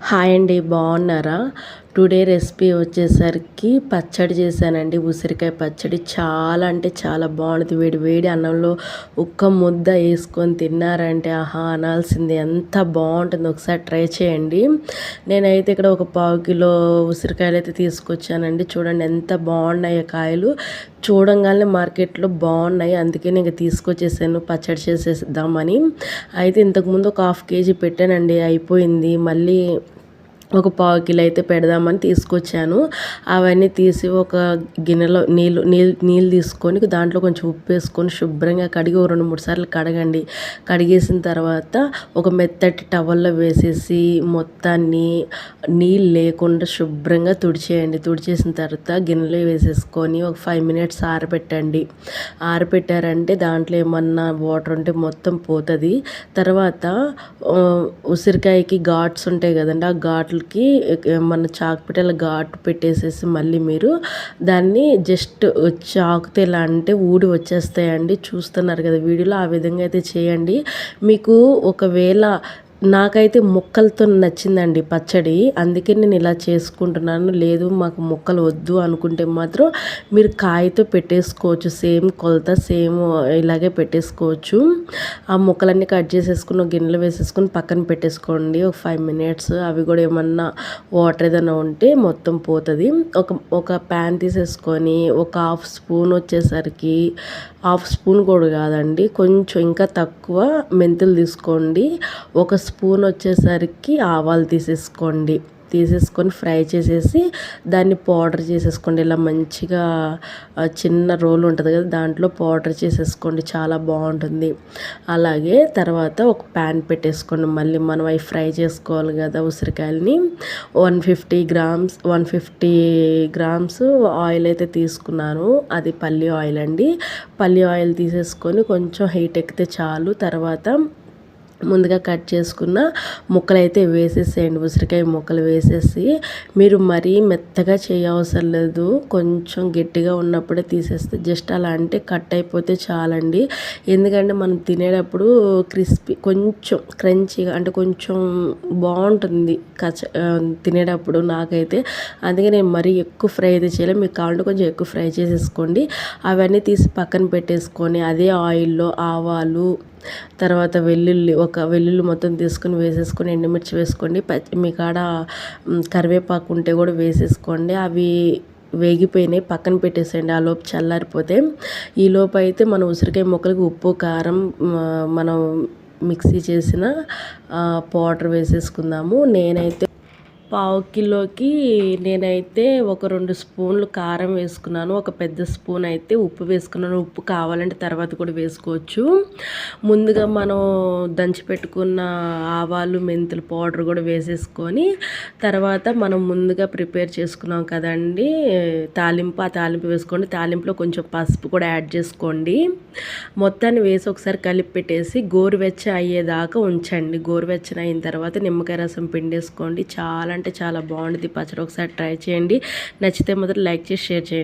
Hi అండి బాగున్నారా? Today recipe వచ్చేసరికి పచ్చడి చేశానండి. ఉసిరికాయ పచ్చడి చాలా అంటే చాలా బాగుంటుంది. వేడి వేడి అన్నంలో ఒక్క ముద్ద వేసుకొని తిన్నారంటే ఆహా అనాల్సింది. ఎంత బాగుంటుంది ఒకసారి ట్రై చేయండి. నేనైతే ఇక్కడ ఒక పావు కిలో ఉసిరికాయలు అయితే తీసుకొచ్చానండి. చూడండి ఎంత బాగున్నాయో కాయలు. చూడంగానే మార్కెట్లో బాగున్నాయి. అందుకే నేను తీసుకొచ్చేసాను పచ్చడి చేసేద్దామని. అయితే ఇంతకుముందు ఒక హాఫ్ కేజీ పెట్టానండి. అయిపోయింది. మళ్ళీ ఒక పావు కిలో అయితే పెడదామని తీసుకొచ్చాను. అవన్నీ తీసి ఒక గిన్నెలో నీళ్ళు నీళ్ళు నీళ్ళు తీసుకొని దాంట్లో కొంచెం ఉప్పు వేసుకొని శుభ్రంగా కడిగి ఒక రెండు మూడు సార్లు కడగండి. కడిగేసిన తర్వాత ఒక మెత్తటి టవల్లో వేసేసి మొత్తాన్ని నీళ్ళు లేకుండా శుభ్రంగా తుడిచేయండి. తుడిచేసిన తర్వాత గిన్నెలో వేసేసుకొని ఒక ఫైవ్ మినిట్స్ ఆరబెట్టండి. ఆరబెట్టారంటే దాంట్లో ఏమన్నా వాటర్ ఉంటే మొత్తం పోతుంది. తర్వాత ఉసిరికాయకి ఘాట్స్ ఉంటాయి కదండి ఆ ఘాట్లు చాకులకి మన చాకుపిట్టల ఘాటు పెట్టేసేసి మళ్ళీ మీరు దాన్ని జస్ట్ చాకుతో ఎలా అంటే ఊడి వచ్చేస్తాయండి. చూస్తున్నారు కదా వీడియోలో ఆ విధంగా అయితే చేయండి. మీకు ఒకవేళ నాకైతే ముక్కలతో నచ్చిందండి పచ్చడి. అందుకే నేను ఇలా చేసుకుంటున్నాను. లేదు మాకు ముక్కలు వద్దు అనుకుంటే మాత్రం మీరు కాయతో పెట్టేసుకోవచ్చు. సేమ్ కొలత సేమ్ ఇలాగే పెట్టేసుకోవచ్చు. ఆ ముక్కలన్నీ కట్ చేసేసుకుని గిన్నెలో వేసేసుకుని పక్కన పెట్టేసుకోండి. ఒక ఫైవ్ మినిట్స్. అవి కూడా ఏమన్నా వాటర్ ఏదైనా ఉంటే మొత్తం పోతుంది. ఒక ఒక ప్యాన్ తీసేసుకొని ఒక హాఫ్ స్పూన్ వచ్చేసరికి హాఫ్ స్పూన్ కూడా కాదండి కొంచెం ఇంకా తక్కువ మెంతులు తీసుకోండి. ఒక స్పూన్ వచ్చేసరికి ఆవాలు తీసేసుకోండి. తీసేసుకొని ఫ్రై చేసేసి దాన్ని పౌడర్ చేసేసుకోండి. ఇలా మంచిగా చిన్న రోల్ ఉంటుంది కదా దాంట్లో పౌడర్ చేసేసుకోండి. చాలా బాగుంటుంది. అలాగే తర్వాత ఒక ప్యాన్ పెట్టేసుకోండి. మళ్ళీ మనం అవి ఫ్రై చేసుకోవాలి కదా ఉసిరికాయలని. One fifty grams one fifty grams oil అయితే తీసుకున్నాను. అది పల్లి ఆయిల్ అండి. పల్లి ఆయిల్ తీసేసుకొని కొంచెం హీట్ ఎక్కితే చాలు. తర్వాత ముందుగా కట్ చేసుకున్న ముక్కలు అయితే వేసేసేయండి. ఉసిరికాయ ముక్కలు వేసేసి మీరు మరీ మెత్తగా చేయవసరం లేదు. కొంచెం గట్టిగా ఉన్నప్పుడే తీసేస్తే జస్ట్ అలా అంటే కట్ అయిపోతే చాలండి. ఎందుకంటే మనం తినేటప్పుడు క్రిస్పీ కొంచెం క్రంచీగా అంటే కొంచెం బాగుంటుంది కచ తినేటప్పుడు నాకైతే. అందుకే నేను మరీ ఎక్కువ ఫ్రై అయితే చేయలేదు. మీకు కావాలంటే కొంచెం ఎక్కువ ఫ్రై చేసేసుకోండి. అవన్నీ తీసి పక్కన పెట్టేసుకొని అదే ఆయిల్లో ఆవాలు తర్వాత వెల్లుల్లి ఒక వెల్లుల్లి మొత్తం తీసుకుని వేసేసుకొని ఎండుమిర్చి వేసుకోండి. మీ కాడ కరివేపాకు ఉంటే కూడా వేసేసుకోండి. అవి వేగిపోయినాయి పక్కన పెట్టేసేయండి. ఆ లోపు చల్లారిపోతే ఈ లోపు అయితే మన ఉసిరికాయ మొక్కలకి ఉప్పు కారం మనం మిక్సీ చేసిన పౌడర్ వేసేసుకుందాము. నేనైతే పావు కిలోకి నేనైతే ఒక రెండు స్పూన్లు కారం వేసుకున్నాను ఒక పెద్ద స్పూన్ అయితే ఉప్పు వేసుకున్నాను. ఉప్పు కావాలంటే తర్వాత కూడా వేసుకోవచ్చు. ముందుగా మనం దంచి పెట్టుకున్న ఆవాలు మెంతుల పౌడర్ కూడా వేసేసుకొని తర్వాత మనం ముందుగా ప్రిపేర్ చేసుకున్నాం కదండి తాలింపు ఆ తాలింపు వేసుకోండి. తాలింపులో కొంచెం పసుపు కూడా యాడ్ చేసుకోండి. మొత్తాన్ని వేసి ఒకసారి కలిపి పెట్టేసి గోరువెచ్చ అయ్యేదాకా ఉంచండి. గోరువెచ్చన అయిన తర్వాత నిమ్మకాయ రసం పిండేసుకోండి. చాలా అంటే చాలా బాగుంటుంది పచ్చడి ఒకసారి ట్రై చేయండి. నచ్చితే మాత్రం లైక్ చేసి షేర్ చేయండి.